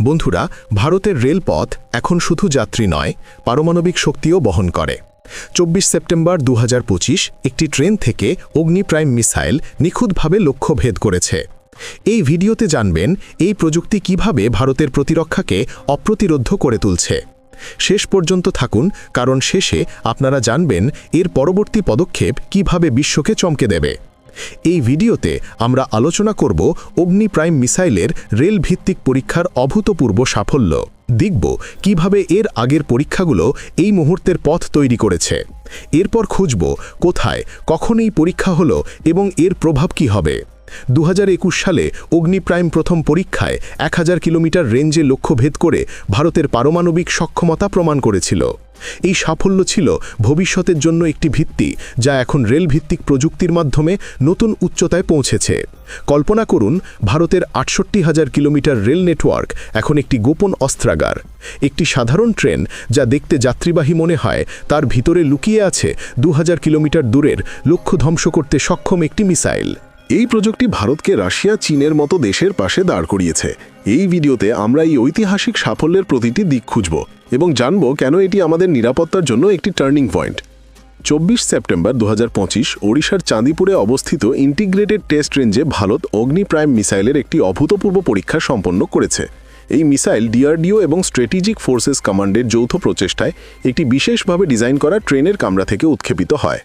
বন্ধুরা, ভারতের রেলপথ এখন শুধু যাত্রী নয়, পারমাণবিক শক্তিও বহন করে। চব্বিশ সেপ্টেম্বর দু হাজার পঁচিশ একটি ট্রেন থেকে অগ্নি প্রাইম মিসাইল নিখুঁতভাবে লক্ষ্যভেদ করেছে। এই ভিডিওতে জানবেন, এই প্রযুক্তি কীভাবে ভারতের প্রতিরক্ষাকে অপ্রতিরোধ করে তুলছে। শেষ পর্যন্ত থাকুন, কারণ শেষে আপনারা জানবেন, এর পরবর্তী পদক্ষেপ কীভাবে বিশ্বকে চমকে দেবে। এই ভিডিওতে আমরা আলোচনা করব অগ্নি প্রাইম মিসাইলের রেল ভিত্তিক পরীক্ষার অভূতপূর্ব সাফল্য। দেখব কীভাবে এর আগের পরীক্ষাগুলো এই মুহূর্তের পথ তৈরি করেছে। এরপর খুঁজব কোথায়, কখন এই পরীক্ষা হলো এবং এর প্রভাব কি হবে। দু হাজার একুশ সালে অগ্নি প্রাইম প্রথম পরীক্ষায় এক হাজার কিলোমিটার রেঞ্জে লক্ষ্যভেদ করে ভারতের পারমাণবিক সক্ষমতা প্রমাণ করেছিল। এই সাফল্য ছিল ভবিষ্যতের জন্য একটি ভিত্তি যা এখন রেল ভিত্তিক প্রযুক্তির মাধ্যমে নতুন উচ্চতায় পৌঁছেছে। কল্পনা করুন, ভারতের আটষট্টি হাজার কিলোমিটার রেল নেটওয়ার্ক এখন একটি গোপন অস্ত্রাগার। একটি সাধারণ ট্রেন যা দেখতে যাত্রীবাহী মনে হয়, তার ভিতরে লুকিয়ে আছে দু হাজার কিলোমিটার দূরের লক্ষ্য ধ্বংস করতে সক্ষম একটি মিসাইল। এই প্রযুক্তি ভারতকে রাশিয়া, চীনের মতো দেশের পাশে দাঁড় করিয়েছে। এই ভিডিওতে আমরা এই ঐতিহাসিক সাফল্যের প্রতিটি দিক খুঁজব এবং জানব কেন এটি আমাদের নিরাপত্তার জন্য একটি টার্নিং পয়েন্ট। চব্বিশ সেপ্টেম্বর দু হাজার পঁচিশ, ওড়িশার চাঁদিপুরে অবস্থিত ইন্টিগ্রেটেড টেস্ট রেঞ্জে ভারত অগ্নি প্রাইম মিসাইলের একটি অভূতপূর্ব পরীক্ষা সম্পন্ন করেছে। এই মিসাইল ডিআরডিও এবং স্ট্র্যাটেজিক ফোর্সেস কমান্ডের যৌথ প্রচেষ্টায় একটি বিশেষভাবে ডিজাইন করা ট্রেনের কামরা থেকে উৎক্ষেপিত হয়।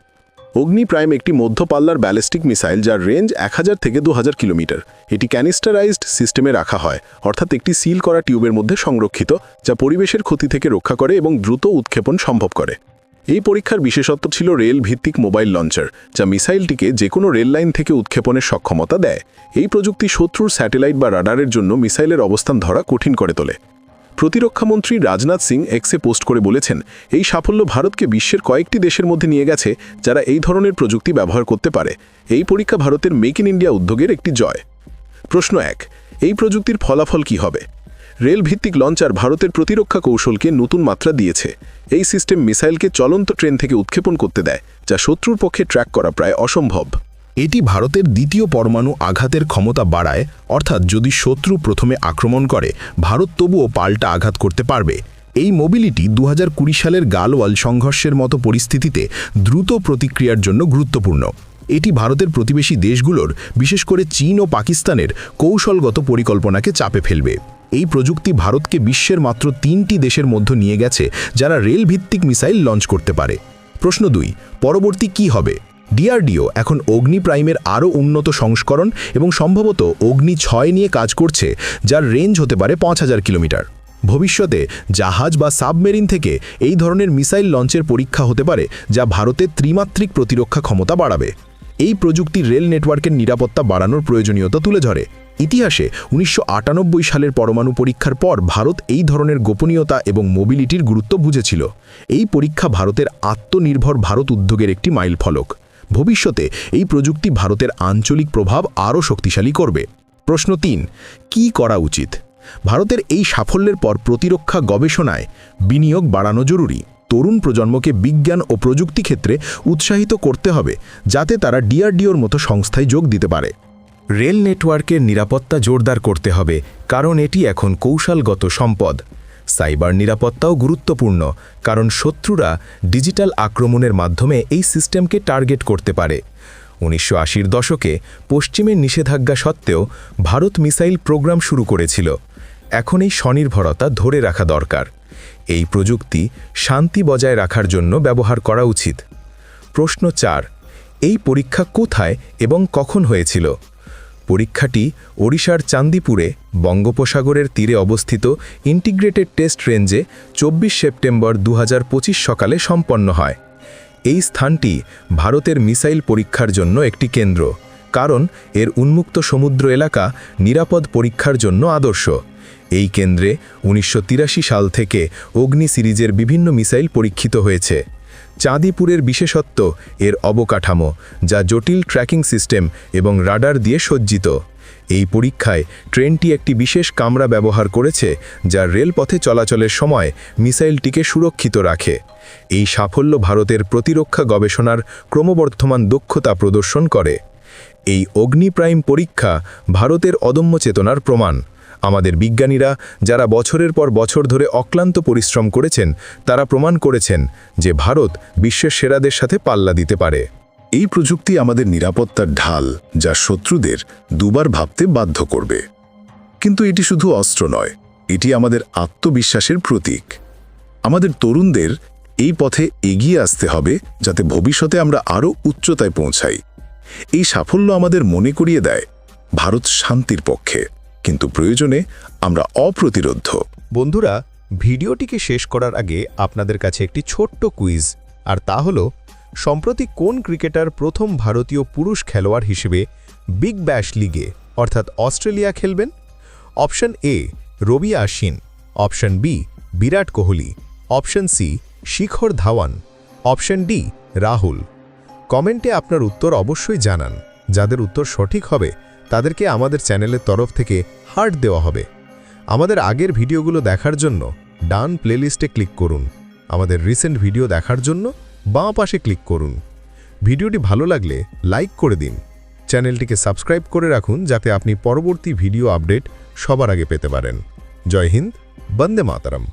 অগ্নি প্রাইম একটি মধ্যপাল্লার ব্যালিস্টিক মিসাইল যার রেঞ্জ এক হাজার থেকে দু হাজার কিলোমিটার। এটি ক্যানিস্টারাইজড সিস্টেমে রাখা হয়, অর্থাৎ একটি সিল করা টিউবের মধ্যে সংরক্ষিত, যা পরিবেশের ক্ষতি থেকে রক্ষা করে এবং দ্রুত উৎক্ষেপণ সম্ভব করে। এই পরীক্ষার বিশেষত্ব ছিল রেল ভিত্তিক মোবাইল লঞ্চার, যা মিসাইলটিকে যে কোনো রেল লাইন থেকে উৎক্ষেপণের সক্ষমতা দেয়। এই প্রযুক্তি শত্রুর স্যাটেলাইট বা রাডারের জন্য মিসাইলের অবস্থান ধরা কঠিন করে তোলে। প্রতিরক্ষামন্ত্রী রাজনাথ সিং এক্সে পোস্ট করে বলেছেন, এই সাফল্য ভারতকে বিশ্বের কয়েকটি দেশের মধ্যে নিয়ে গেছে যারা এই ধরনের প্রযুক্তি ব্যবহার করতে পারে। এই পরীক্ষা ভারতের মেক ইন ইন্ডিয়া উদ্যোগের একটি জয়। প্রশ্ন এক, এই প্রযুক্তির ফলাফল কি হবে? রেল ভিত্তিক লঞ্চার ভারতের প্রতিরক্ষা কৌশলকে নতুন মাত্রা দিয়েছে। এই সিস্টেম মিসাইলকে চলন্ত ট্রেন থেকে উৎক্ষেপণ করতে দেয়, যা শত্রুর পক্ষে ট্র্যাক করা প্রায় অসম্ভব। এটি ভারতের দ্বিতীয় পরমাণু আঘাতের ক্ষমতা বাড়ায়, অর্থাৎ যদি শত্রু প্রথমে আক্রমণ করে, ভারত তবুও পাল্টা আঘাত করতে পারবে। এই মোবিলিটি দু হাজার কুড়ি সালের গালওয়াল সংঘর্ষের মতো পরিস্থিতিতে দ্রুত প্রতিক্রিয়ার জন্য গুরুত্বপূর্ণ। এটি ভারতের প্রতিবেশী দেশগুলোর, বিশেষ করে চীন ও পাকিস্তানের, কৌশলগত পরিকল্পনাকে চাপে ফেলবে। এই প্রযুক্তি ভারতকে বিশ্বের মাত্র তিনটি দেশের মধ্যে নিয়ে গেছে, যারা রেলভিত্তিক মিসাইল লঞ্চ করতে পারে। প্রশ্ন দুই, পরবর্তী কি হবে? ডিআরডিও এখন অগ্নি প্রাইমের আরও উন্নত সংস্করণ এবং সম্ভবত অগ্নি ছয় নিয়ে কাজ করছে, যার রেঞ্জ হতে পারে পাঁচ হাজার কিলোমিটার। ভবিষ্যতে জাহাজ বা সাবমেরিন থেকে এই ধরনের মিসাইল লঞ্চের পরীক্ষা হতে পারে, যা ভারতের ত্রিমাত্রিক প্রতিরক্ষা ক্ষমতা বাড়াবে। এই প্রযুক্তি রেল নেটওয়ার্কের নিরাপত্তা বাড়ানোর প্রয়োজনীয়তা তুলে ধরে। ইতিহাসে উনিশশো আটানব্বই সালের পরমাণু পরীক্ষার পর ভারত এই ধরনের গোপনীয়তা এবং মোবিলিটির গুরুত্ব বুঝেছিল। এই পরীক্ষা ভারতের আত্মনির্ভর ভারত উদ্যোগের একটি মাইলফলক। ভবিষ্যতে এই প্রযুক্তি ভারতের আঞ্চলিক প্রভাব আরও শক্তিশালী করবে। প্রশ্ন তিন, কি করা উচিত? ভারতের এই সাফল্যের পর প্রতিরক্ষা গবেষণায় বিনিয়োগ বাড়ানো জরুরি। তরুণ প্রজন্মকে বিজ্ঞান ও প্রযুক্তি ক্ষেত্রে উৎসাহিত করতে হবে, যাতে তারা ডিআরডিওর মতো সংস্থায় যোগ দিতে পারে। রেল নেটওয়ার্কের নিরাপত্তা জোরদার করতে হবে, কারণ এটি এখন কৌশলগত সম্পদ। সাইবার নিরাপত্তাও গুরুত্বপূর্ণ, কারণ শত্রুরা ডিজিটাল আক্রমণের মাধ্যমে এই সিস্টেমকে টার্গেট করতে পারে। উনিশশো আশির দশকে পশ্চিমের নিষেধাজ্ঞা সত্ত্বেও ভারত মিসাইল প্রোগ্রাম শুরু করেছিল। এখন এই স্বনির্ভরতা ধরে রাখা দরকার। এই প্রযুক্তি শান্তি বজায় রাখার জন্য ব্যবহার করা উচিত। প্রশ্ন চার, এই পরীক্ষা কোথায় এবং কখন হয়েছিল? পরীক্ষাটি ওড়িশার চান্দিপুরে বঙ্গোপসাগরের তীরে অবস্থিত ইন্টিগ্রেটেড টেস্ট রেঞ্জে চব্বিশ সেপ্টেম্বর দু হাজার পঁচিশ সকালে সম্পন্ন হয়। এই স্থানটি ভারতের মিসাইল পরীক্ষার জন্য একটি কেন্দ্র, কারণ এর উন্মুক্ত সমুদ্র এলাকা নিরাপদ পরীক্ষার জন্য আদর্শ। এই কেন্দ্রে উনিশশো তিরাশি সাল থেকে অগ্নি সিরিজের বিভিন্ন মিসাইল পরীক্ষিত হয়েছে। চাঁদিপুরের বিশেষত্ব এর অবকাঠামো, যা জটিল ট্র্যাকিং সিস্টেম এবং রাডার দিয়ে সজ্জিত। এই পরীক্ষায় ট্রেনটি একটি বিশেষ কামরা ব্যবহার করেছে, যা রেলপথে চলাচলের সময় মিসাইলটিকে সুরক্ষিত রাখে। এই সাফল্য ভারতের প্রতিরক্ষা গবেষণার ক্রমবর্ধমান দক্ষতা প্রদর্শন করে। এই অগ্নি প্রাইম পরীক্ষা ভারতের অদম্য চেতনার প্রমাণ। আমাদের বিজ্ঞানীরা যারা বছরের পর বছর ধরে অক্লান্ত পরিশ্রম করেছেন, তারা প্রমাণ করেছেন যে ভারত বিশ্বের সেরাদের সাথে পাল্লা দিতে পারে। এই প্রযুক্তি আমাদের নিরাপত্তার ঢাল যা শত্রুদের দুবার ভাবতে বাধ্য করবে। কিন্তু এটি শুধু অস্ত্র নয়, এটি আমাদের আত্মবিশ্বাসের প্রতীক। আমাদের তরুণদের এই পথে এগিয়ে আসতে হবে যাতে ভবিষ্যতে আমরা আরও উচ্চতায় পৌঁছাই। এই সাফল্য আমাদের মনে করিয়ে দেয় ভারত শান্তির পক্ষে। কিন্তু প্রয়োজনে আমরা অপ্রতিরোধ্য। বন্ধুরা, ভিডিওটিকে শেষ করার আগে আপনাদের কাছে একটি ছোট্ট কুইজ, আর তা হল, সম্প্রতি কোন ক্রিকেটার প্রথম ভারতীয় পুরুষ খেলোয়াড় হিসেবে বিগ ব্যাশ লিগে, অর্থাৎ অস্ট্রেলিয়া খেলবেন? Option A, Ravi Ashwin. Option B, Virat Kohli. Option C, Shikhar Dhawan. Option D, Rahul. কমেন্টে আপনার উত্তর অবশ্যই জানান। যাদের উত্তর সঠিক হবে তাদেরকে আমাদের চ্যানেলের তরফ থেকে হার্ট দেওয়া হবে। আমাদের আগের ভিডিওগুলো দেখার জন্য ডান প্লেলিস্টে ক্লিক করুন। আমাদের রিসেন্ট ভিডিও দেখার জন্য বাঁ পাশে ক্লিক করুন। ভিডিওটি ভালো লাগলে লাইক করে দিন। চ্যানেলটিকে সাবস্ক্রাইব করে রাখুন যাতে আপনি পরবর্তী ভিডিও আপডেট সবার আগে পেতে পারেন। জয় হিন্দ, বন্দে মাতারাম।